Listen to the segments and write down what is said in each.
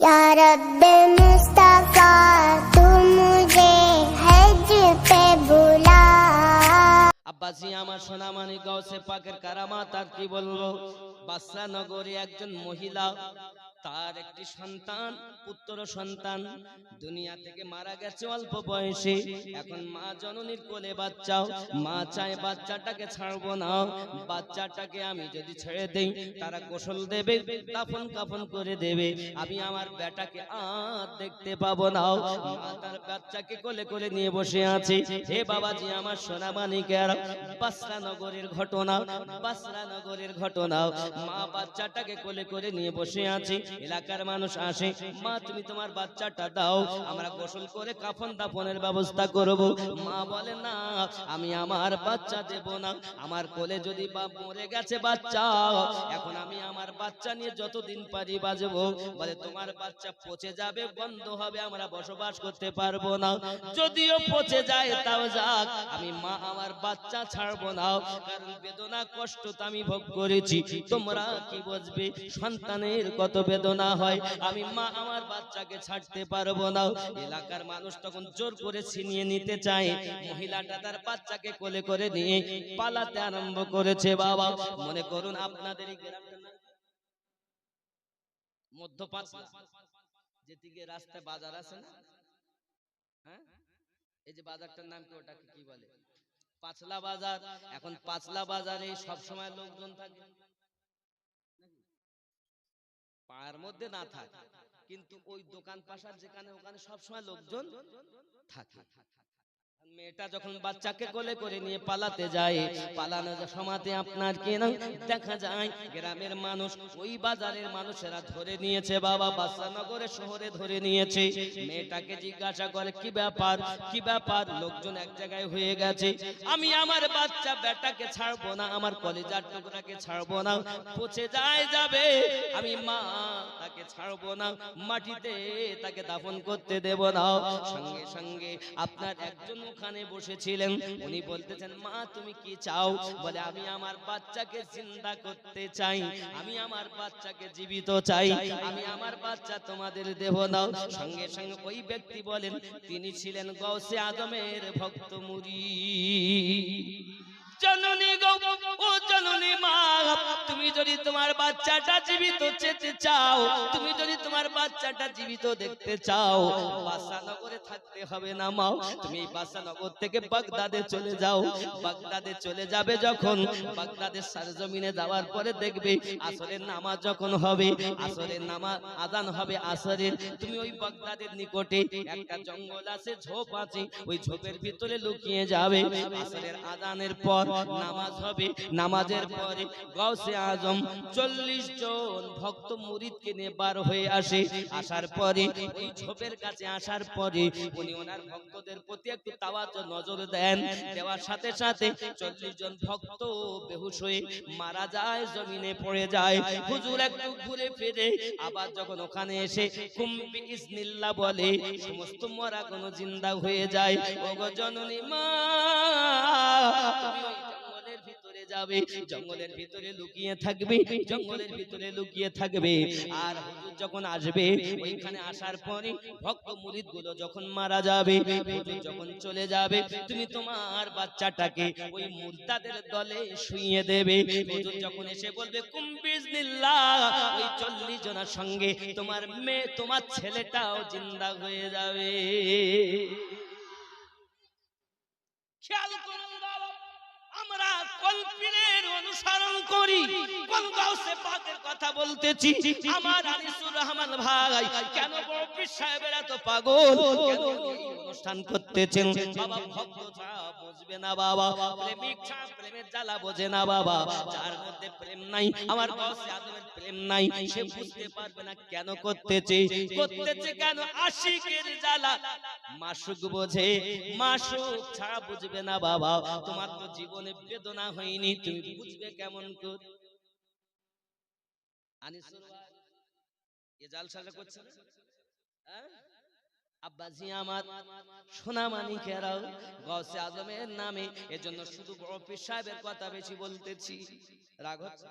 या रब मुस्तफा तू मुझे हज पे बुला আব্বাসি আমার সোনামানি গাউসে পাকের কারামাত আর কি বলবো বাসরা নগরে একজন মহিলা তার একটি সন্তান, পুত্র সন্তান। দুনিয়া থেকে মারা গেছে অল্প বয়সে। এখন মা জননীর কোলে বাচ্চাও মা চায় বাচ্চাটাকে ছাড়বো না। বাচ্চাটাকে আমি যদি ছেড়ে দেই, তারা গোসল দেবে, দাফন কাফন করে দেবে। আমি আমার বেটাকে আর দেখতে পাবো না। মা তার বাচ্চাকে কোলে কোলে নিয়ে বসে আছে। হে বাবাজি, আমার সোনা মানিকের বাসরা নগরের ঘটনা, বাসরা নগরের ঘটনা। মা বাচ্চাটাকে কোলে করে নিয়ে বসে আছে। এলাকার মানুষ আসে, মা, তুমি তোমার বাচ্চাটা দাও, আমরা গোসল করে কাফন দাফনের ব্যবস্থা করব। মা বলে, না, আমি আমার বাচ্চা দেব না, আমার কোলে যদি বাপ মরে গেছে বাচ্চা, এখন আমি আমার বাচ্চা নিয়ে যতদিন পারি বাজবো বলে, তোমার বাচ্চা পচে যাবে, বন্ধ হবে, আমরা বসবাস করতে পারব না। যদিও পচে যায়, তাও যাক, আমি মা, আমার বাচ্চা ছাড়বো না, কারণ বেদনা, কষ্ট তো আমি ভোগ করেছি। তোমরা কি বুঝবে? সন্তানের কত বেদনা হয়। আমি মা আমার বাচ্চাকে ছাড়তে পারব না। এলাকার মানুষ তখন জোর করে ছিনিয়ে নিতে চায়। মহিলাটা তার বাচ্চাকে কোলে করে নিয়ে পালাতে আরম্ভ করেছে। বাবা, মনে করুন আপনাদের যেদিকে রাস্তায় বাজার আছে না? হ্যাঁ? এই যে বাজারটার নাম কি ওটাকে কি বলে? পাঁচলা বাজার। এখন পাঁচলা বাজারে সব সময় লোকজন থাকে। পাড়ার মধ্যে না থাকে। কিন্তু ওই দোকান পাশার যেখানে ওখানে সবসময় লোকজন থাকে। মেয়েটা যখন বাচ্চাকে কোলে করে নিয়ে পালাতে যায় পালানো সমাতে আপনার কি না? দেখা যায়, গ্রামের মানুষ ওই বাজারের মানুষেরা ধরে নিয়েছে, বাবা শহরে ধরে নিয়েছে। মেয়েটাকে জিজ্ঞাসা করে, কি ব্যাপার? কি ব্যাপার? লোকজন এক জায়গায় হয়ে গেছে, আমি আমার বাচ্চা বেটাকে ছাড়বো না, আমার কলেজার টুকরাকে ছাড়বো না, পচে যায় যাবে, আমি মা তাকে ছাড়বো না, মাটিতে তাকে দাফন করতে দেব না। সঙ্গে সঙ্গে আপনার একজন ওখানে বসেছিলেন। উনি বলতেছেন, মা, তুমি কি চাও? বলে, আমি আমার বাচ্চাকে জিন্দা করতে চাই। আমি আমার বাচ্চাকে জীবিত চাই। আমি আমার বাচ্চা তোমাদের দেহ দাও। সঙ্গে সঙ্গে ওই ব্যক্তি বলেন, তিনি ছিলেন গৌসে আদমের ভক্ত মুরি জননী গো, ও জননী মা, তুমি যদি তোমার বাচ্চাটা জীবিত চেতে চাও, তুমি যদি তোমার বাচ্চাটা জীবিত দেখতে চাও, বাসানগরে থাকতে হবে না তুমি বাসানগর থেকে বাগদাদে চলে যাও। বাগদাদে চলে যাবে যখন, বাগদাদের সারজমিনে যাওয়ার পরে দেখবে আসরের নামাজ যখন হবে, আসরের নামাজ আজান হবে আসরের। তুমি ওই বাগদাদের নিকটে একটা জঙ্গল আছে, ঝোপ আছে, ওই ঝোপের ভিতরে লুকিয়ে যাবে। আসরের আজানের পর নামাজ হবে। নামাজের পরে গাউসে আজম চল্লিশ জন ভক্ত মুরিদকে নিয়ে বার হয়ে আসে। আসার পরে, ওই ঝোপের কাছে আসার পরে উনি ওনার ভক্তদের প্রতি একটু তাওয়াজ নজর দেন। দেওয়ার সাথে সাথে চল্লিশ জন ভক্ত বেহুশ হয়ে মারা যায়, জমিনে পড়ে যায়। হুজুর একটু ঘুরে ফিরে, আবার যখন ওখানে এসে কুম্বি ইসনিল্লা বলে, সমস্ত মরা কোনো জিন্দা হয়ে যায়। ওগো জননী মা যাবে, জঙ্গলের ভিতরে লুকিয়ে থাকবে, জঙ্গলের ভিতরে লুকিয়ে থাকবে। আর হুজুর যখন আসবে, ওইখানে আসার পরে ভক্ত মুরিদগুলো যখন মারা যাবে, হুজুর যখন চলে যাবে, তুমি তোমার বাচ্চাটাকে ওই মুর্দাদের দলে শুইয়ে দেবে। হুজুর যখন এসে বলবে কুম্বিজনিল্লাহ ওই চল্লিশ জনের সঙ্গে তোমার মেয়ে, তোমার ছেলেটাও জিন্দা হয়ে যাবে। খেয়াল আমরা অনুসরণ করি। কথা বলতেছি? আমার আনিসুর রহমান ভাই, কেন সাহেবের এত পাগল? অনুষ্ঠান করতেছেন? বাবা, ভক্ত বুঝবে না বাবা। প্রেমিক প্রেমের জ্বালা বোঝে না বাবা। যার মধ্যে প্রেম নাই, আমার প্রেম নাই, সে বুঝতে পারবে না কেন করতেছে। করতেছে কেন? আশিকের জ্বালা। মাসুক বোঝে, মাসুক ছাড়া বুঝবে না বাবা। তোমার তো জীবনে বেদনা হয়নি। তুমি বুঝবে কেমন করে। আনিসুর এ জালসাটা করছে হ্যাঁ? আব্বাজি আমার সোনা মানিকেরাও গসে আজমের নামে এজন্য শুধু বড় পীর সাহেবের কথা বেশি বলতেছি। রাগ হচ্ছে?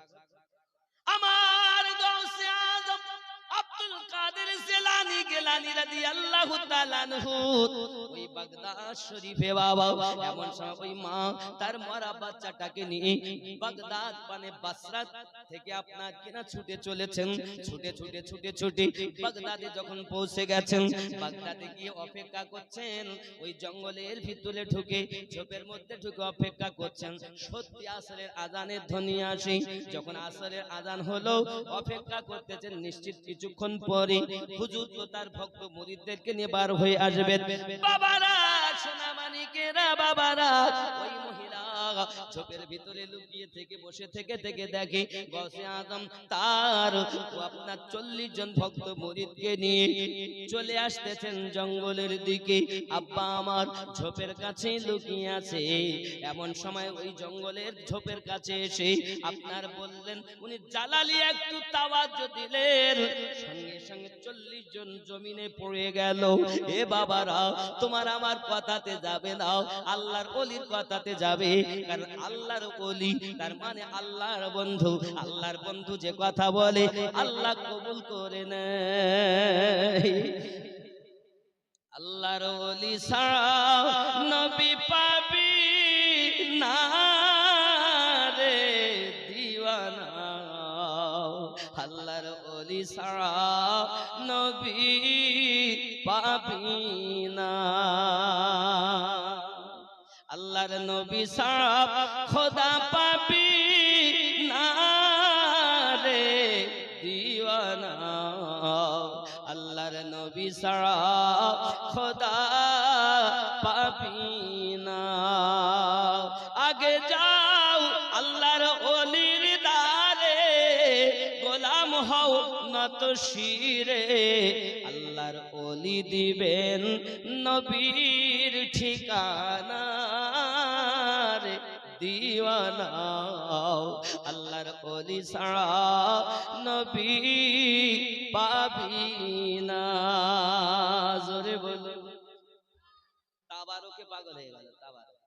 মানে বাগদাদে যখন পৌঁছে গেছেন, বাগদাদে গিয়ে অপেক্ষা করছেন। ওই জঙ্গলের ভিতরে ঢুকে, ঝোপের মধ্যে ঢুকে অপেক্ষা করছেন। সত্যি আসরের আজানের ধ্বনি আসে। যখন আসরের আজান হলো, অপেক্ষা করতেছেন নিশ্চিত কিছুক্ষণ পরে হুজুর তো তার ভক্ত মুরিদদেরকে নিয়ে বার হয়ে আসবেন। বাবারা সোনা মানিকেরা বাবারা, ওই মহিলা ঝোপের ভিতরে লুকিয়ে থেকে, বসে থেকে থেকে দেখে গসে আদম তার আপনার চল্লিশ জন ভক্ত মুরিদকে নিয়ে চলে আসতেছেন জঙ্গলের দিকে। আব্বা আমার ঝোপের কাছে লুকিয়ে আছে। এমন সময় ওই জঙ্গলের ঝোপের কাছে এসে আপনার বললেন, উনি জালালি একটু তাওয়াজ দিলেন। সঙ্গে সঙ্গে চল্লিশ জন জমিনে পড়ে গেল। এ বাবারা, তোমার আমার কথাতে যাবে না। আল্লাহর অলির কথাতে যাবে। কারণ আল্লাহর অলি তার মানে আল্লাহর বন্ধু আল্লাহর বন্ধু যে কথা বলে আল্লাহ কবুল করে নেয়। আল্লাহর অলি ছাড়া নবী পাবি না রে দিওয়ানা। আল্লাহর অলি ছাড়া নবী পাবি না। আল্লাহর নবী ছাড়া খোদা পাবি না রে দিওয়ানা। আল্লাহর নবী ছাড়া খোদা পাবি না। আগে যাও আল্লাহর অলির দারে গোলাম হও নত শিরে। আল্লাহর অলি দিবেন নবীর ঠিকানা। দিওয়ানা। আল্লাহর অলি ছাড়া নবী পাবি না। জোরে বলো তাবারকে পাগল হয়ে গেল, তাবারক।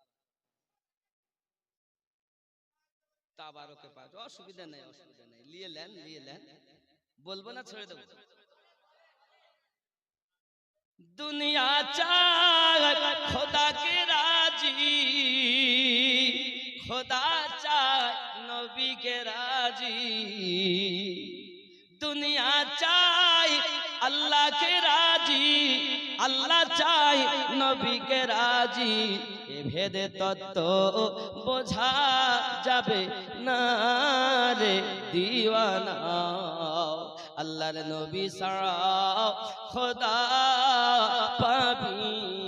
তাবারকে পাগল, অসুবিধা নেই, অসুবিধা লিয়ে নেন লিয়ে নেন। বলব না, ছেড়ে দেবো। দুনিয়া চায় খোদা কে রাজি। খোদা চায় নবী কে রাজি। দুনিয়া চাই আল্লাহ কে রাজি। আল্লাহ চাই নবী কে রাজি। এ ভেদে তত্ত্ব বোঝা যাবে না রে দিওয়ানা। আল্লাহর নবী সারা খোদা পাবি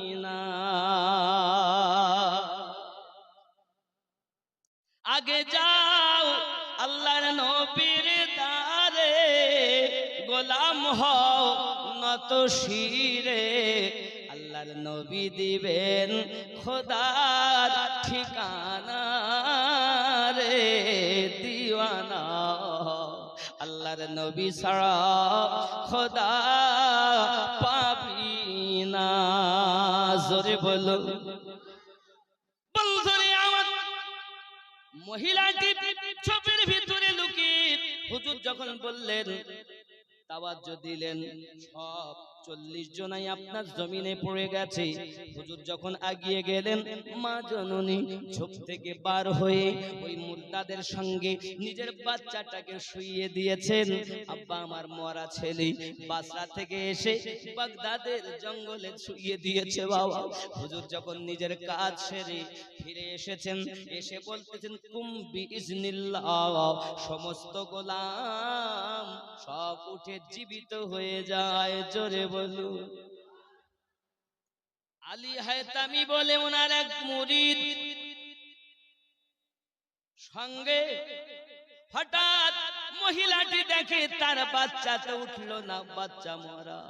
আগে যাও, আল্লাহর নবীর দারে গোলাম হও নত শিরে। আল্লাহর নবী দিবেন খোদার ঠিকানা রে, দিওয়ানা। আল্লাহর নবী ছাড়া খোদা পাবি না। জোরে বলো মহিলাটি ছবির ভিতরে লুকিয়ে হুজুর যখন বললেন তাওয়াজ্জো দিলেন সব চল্লিশ জনাই আপনার জমিনে পড়ে গেছে। হুজুর যখন আগিয়ে গেলেন, মা জননী ঝোপ থেকে বার হয়ে ওই মুর্দাদের সঙ্গে নিজের বাচ্চাটাকে শুইয়ে দিয়েছেন। আব্বা আমার মরা ছেলে, বাসরা থেকে এসে বাগদাদের জঙ্গলে শুইয়ে দিয়েছে বাবা। হুজুর যখন নিজের কাজ সেরে ফিরে এসেছেন, এসে বলতেছেন কুম্বি ইজনিল্লাহ সমস্ত গোলাম সব উঠে জীবিত হয়ে যায়, জোরে বলু আলী হায়তামি বলে ওনার এক মুরিদ সঙ্গে হঠাৎ মহিলাটি দেখে তার বাচ্চা তো উঠল না। বাচ্চা মরা।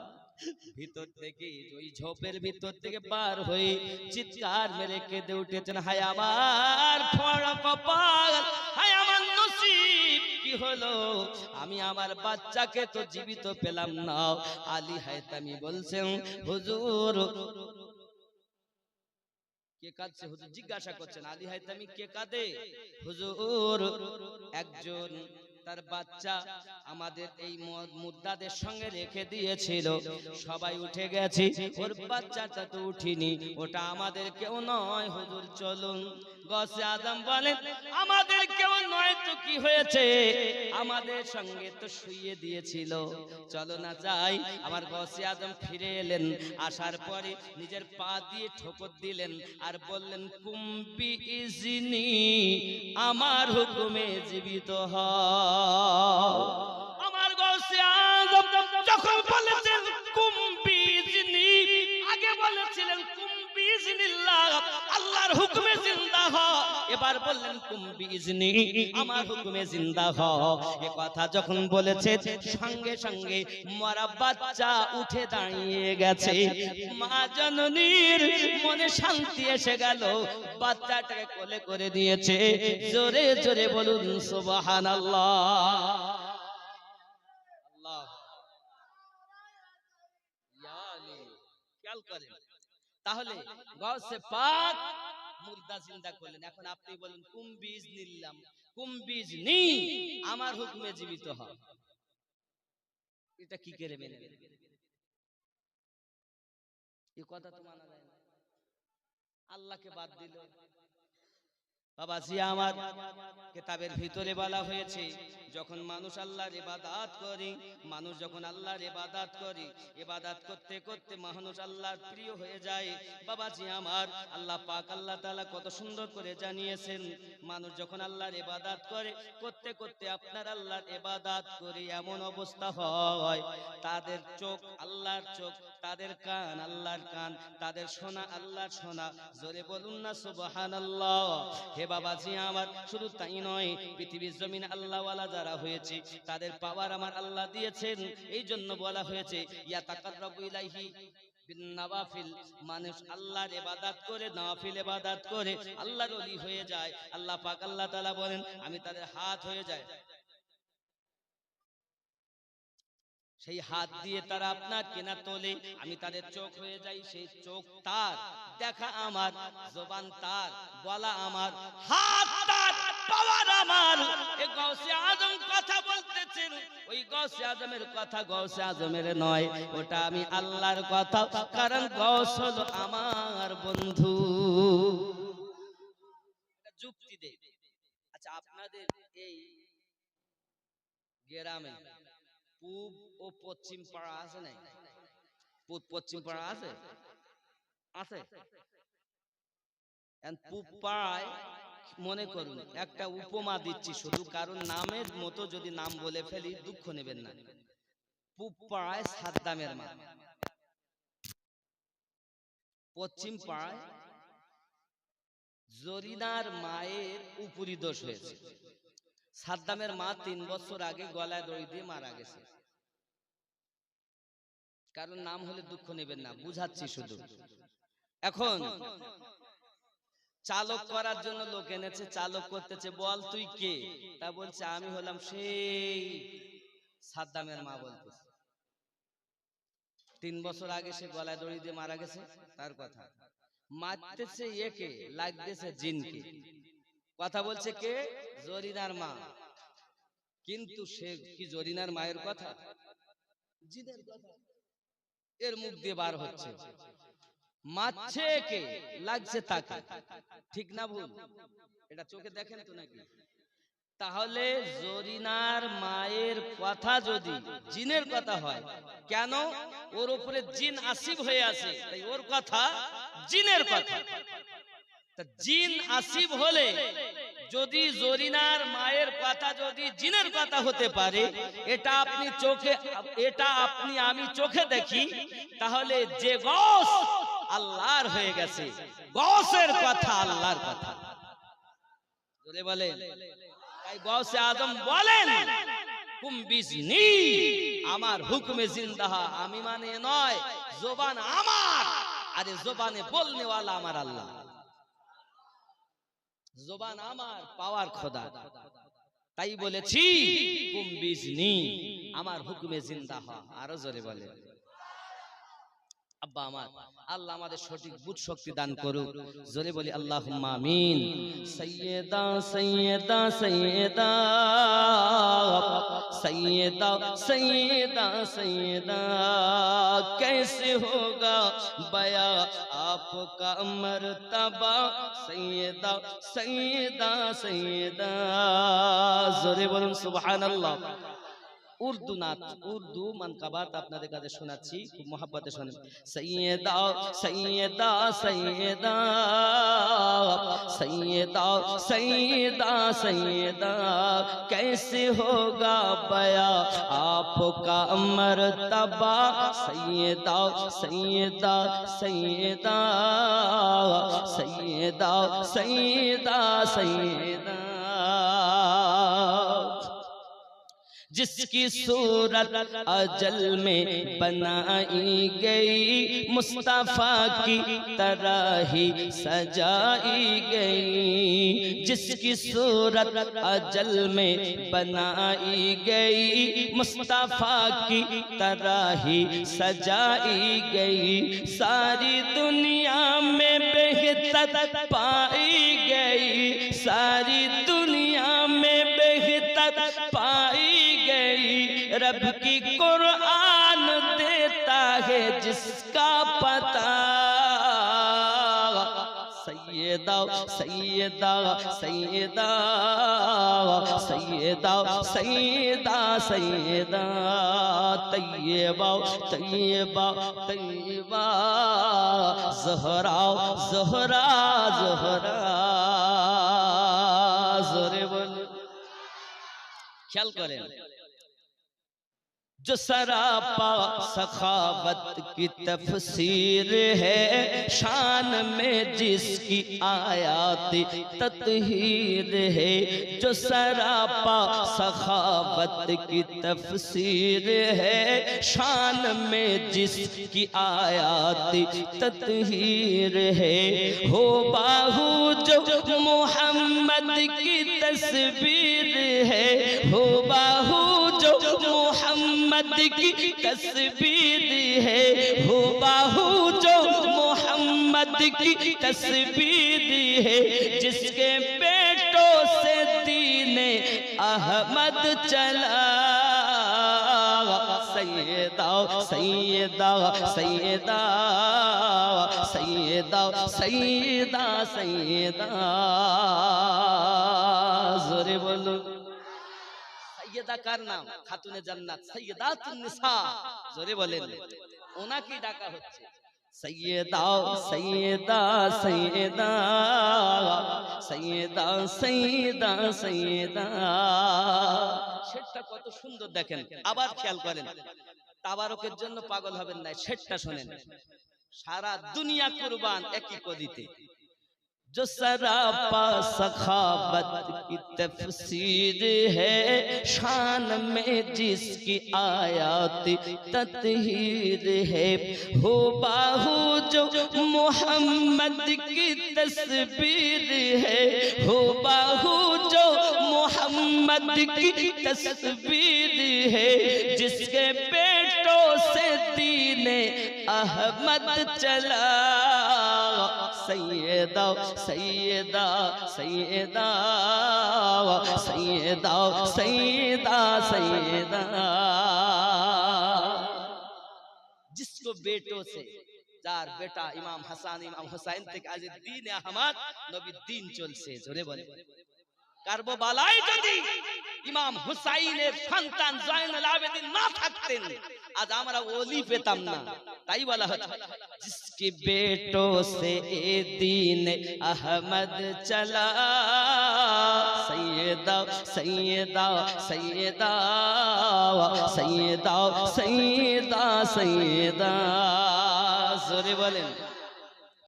ভিতর থেকে ওই ঝোপের ভিতর থেকে বার হয়ে চিৎকার মেরে কেঁদে উঠেছেন। হায় আমার কপাল, হায় হলো? আমি আমার বাচ্চাকে তো জীবিত পেলাম না। আলী হায়তামি বলছেন, হুজুর, কে কাঁদছে হুজুর? জিজ্ঞাসা করছেন, আলী হায়তামি কে কাঁদে? হুজুর, একজন তার বাচ্চা আমাদের এই মুদ্দাদের সঙ্গে রেখে দিয়েছিল। সবাই উঠে গেছে, ওর বাচ্চাটা তো উঠিনি, ওটা আমাদের কেউ নয়। হুজুর, চলুন। গসে আদম বলেন আমাদের কেউ নয় তো কি হয়েছে? আমাদের সঙ্গে তো শুইয়ে দিয়েছিল। চলো না যাই। আমার গসে আদম ফিরে এলেন, আসার পরে নিজের পা দিয়ে ঠোকর দিলেন আর বললেন কুম্বি ইজনি, আমার হুকুমে জীবিত হও আমার গসে আদম যখন বলেছেন কুম্বি ইজনি, আগে বলেছিলেন কুম্বি ইজনিল্লাহ, আল্লাহর হুকুমে এবার বললেন কুম্বি আমার হুকুমে জিন্দা হ। এ কথা যখন বলেছে, সঙ্গে সঙ্গে মরা বাচ্চা উঠে দাঁড়িয়ে গেছে। মা জননীর মনে শান্তি এসে গেল। বাচ্চাটাকে কোলে করে দিয়েছে। জোরে জোরে বলুন, সুবহানাল্লাহ। খেয়াল করেন। তাহলে গৌসে পাক মুর্দা জিন্দা করলেন। এখন আপনি বলেন কুম্বিজ নিলাম কুম্বিজ নি, আমার হুকুমে জীবিত হয় এটা কি করে মেনে? এই কথা তো মানা যায় না। আল্লাহকে বাদ দিল। বাবা জিয়া আমার কেতাবের ভিতরে বলা হয়েছে, যখন মানুষ আল্লাহর ইবাদাত করে, মানুষ যখন আল্লাহর ইবাদাত করে, ইবাদাত করতে করতে মানুষ আল্লাহর প্রিয় হয়ে যায়। বাবা জি আমার আল্লাহ পাক আল্লাহ তাআলা কত সুন্দর করে জানিয়েছেন, মানুষ যখন আল্লাহর ইবাদাত করে, করতে করতে আপনার আল্লাহর ইবাদাত করে এমন অবস্থা হয়, তাদের চোখ, আল্লাহর চোখ তাদের কান আল্লাহর কান তাদের শোনা আল্লাহর শোনা জোরে বলুন না সুবহানাল্লাহ। হে বাবাজি আমার শুধু তাই নয় পৃথিবীর জমিন আল্লাহওয়ালা যারা হয়েছে তাদের পাওয়ার আমার আল্লাহ দিয়েছেন। এই জন্য বলা হয়েছে ইয়া তাকাররাবু ইলাইহি মানুষ আল্লাহর ইবাদত করে নওয়াফিল ইবাদত করে আল্লাহর ওলি হয়ে যায়। আল্লাহ পাক আল্লাহ তাআলা বলেন আমি তাদের হাত হয়ে যায়। সেই হাত দিয়ে তারা আপনার কেনা তোলে। আমি তাদের চোখ হয়ে যাই, সেই চোখ তার, দেখা আমার, জবান তার বলা আমার, হাত তার, পাওয়ার আমার। এ গৌসে আজম কথা বলতেছেন, ওই গৌসে আজমের কথা গৌসে আজমের নয়, ওটা আমি আল্লাহর কথা, কারণ গৌস হলো আমার বন্ধু। যুক্তি দে আচ্ছা আপনাদের এই গ্রামে পূব ও পশ্চিম পাড়া আছে নাই? পূব, পশ্চিম পাড়া আছে? আছে। পূব পাড়ায় মনে করুন, একটা উপমা দিচ্ছি শুধু, কারণ নামের মতো যদি নাম বলে ফেলি, দুঃখ নেবেন না। পূব পাড়ায় সাদ্দামের মা। পশ্চিম পাড়ায় জরিনার মায়ের উপরি দোষ হয়েছে। সাদ্দামের মা তিন বছর আগে গলায় দড়ি দিয়ে মারা গেছে। কারণ নাম হলে দুঃখ নেবেন না, বুঝাচ্ছি শুধু। এখন চালক করার জন্য লোক এনেছে, চালক করতেছে, বল তুই কে? তা বলছে, আমি হলাম সেই সাদ্দামের মা বলতেছে। তিন বছর আগে সে গলায় দড়ি দিয়ে মারা গেছে, তার কথা। মারতেছে একে, লাগতেছে জিনকে। কথা বলছে কে? জরিনার মা। কিন্তু সে কি জরিনার মায়ের কথা? জিনের কথা। এর মুখ দিয়ে বার হচ্ছে। মারছে কে? লাগছে তাকে। ঠিক না ভুল? এটা চোখে দেখেন তো নাকি? তাহলে জরিনার মায়ের কথা যদি জিনের কথা হয় কেন? ওর উপরে জিন আসিব হয়ে আছে। তাই ওর কথা জিনের কথা। জিন আসিব হলে যদি জরিনার মায়ের কথা যদি জিনের কথা হতে পারে এটা আপনি চোখে এটা আপনি আমি চোখে দেখি তাহলে যে গস আল্লাহর হয়ে গেছে গসের কথা আল্লাহর কথা। জোরে বলে তাই গসে আজম বলেন কুম্বিজনি আমার হুকুমে জিন্দাহা। আমি মানে নয় জোবান আমার আরে জোবানে বলনেওয়ালা আমার আল্লাহ। জোবান আমার পাওয়ার খোদা। তাই বলেছি কুম্বিজনি আমার হুকুমে জিন্দা হ। আরও জোরে বলে। আব্বা আমার আল্লাহ আমাদের সঠিক বুঝ শক্তি দান করুক জোরে বলি আল্লাহ আমিন সৈয়দা সৈয়দা সৈয়দা सैदा सैदा सैदा कैसे होगा बया आपका मर्तबा सैदा सैदा सैदा জোরে বলুন সুবহানাল্লাহ اردو نات، اردو من کا اپنا دیکھا دے سننا چاہیے محبت سیداؤ سیدہ سیدہ سیدہ سیدہ سیدہ سیتا کیسے ہوگا بیا؟ آپ کا مرتبہ سیدہ سیدہ سیدہ سیدہ سیدہ سیدہ۔ جس کی صورت اجل میں بنائی گئی، مصطفیٰ کی طرح ہی سجائی گئی۔ جس کی صورت اجل میں بنائی گئی، مصطفیٰ کی طرح ہی سجائی گئی۔ ساری دنیا میں بہتت پائی দাও সাইয়ে দাও সাইয়ে দাও সাইয়ে দাও সাইয়ে দা সাইয়ে দা তৈয়ে বাও তৈয়ে বাও তৈয়ে বা জহরাও জহরা জহরা, জোরে বল। খেয়াল করেন। جو سراپا سخاوت کی تفسیر ہے، شان میں جس کی آیات تطہیر ہے، جو سراپا سخاوت کی تفسیر ہے، شان میں جس کی آیات تطہیر ہے۔ ہو باہو جو محمد کی تصویر ہے، ہو باہو جو محمد کی تسبید ہے۔ ہو باہو جو محمد کی تسبید ہے۔ جس کے پیٹوں سے دین احمد چلا۔ سیدہ سیدہ سیدہ سیدہ سیدہ سیدہ۔ بولو۔ সৈয়দা কার নাম? খাতুনে জান্নাত। জোরে বলেন। ওনাকে ডাকা হচ্ছে। কত সুন্দর দেখেন। আবার খেয়াল করেন। তাবারকের জন্য পাগল হবেন না শেরটা শোনেন। সারা দুনিয়া কুরবান একই কদিতে। جو سراپا سخاوت کی تفسیر ہے، شان میں جس کی آیات تطہیر ہے۔ ہو باہو جو محمد کی تصویر ہے، ہو باہو جو محمد کی تصویر ہے۔ جس کے بیٹوں سے دین احمد چلا۔ सैयदा सैयदा सैयदा सैयदा सैयदा सैयदा जिसको बेटों से যার বেটা ইমাম হাসান ইমাম হুসাইন থেকে আজ দিন আহমদ নবী দিন চলছে জোরে বলে কারবালায় যদি ইমাম হুসাইনের সন্তান জয়নুল আবেদিন না থাকতেন আজ আমরা ওলি পেতাম না تائی والا حج۔ جس کی بیٹوں سے دین احمد چلا۔ سیدہ سیدہ سیدہ سیدہ سیدہ سیدہ۔ زورے بولیں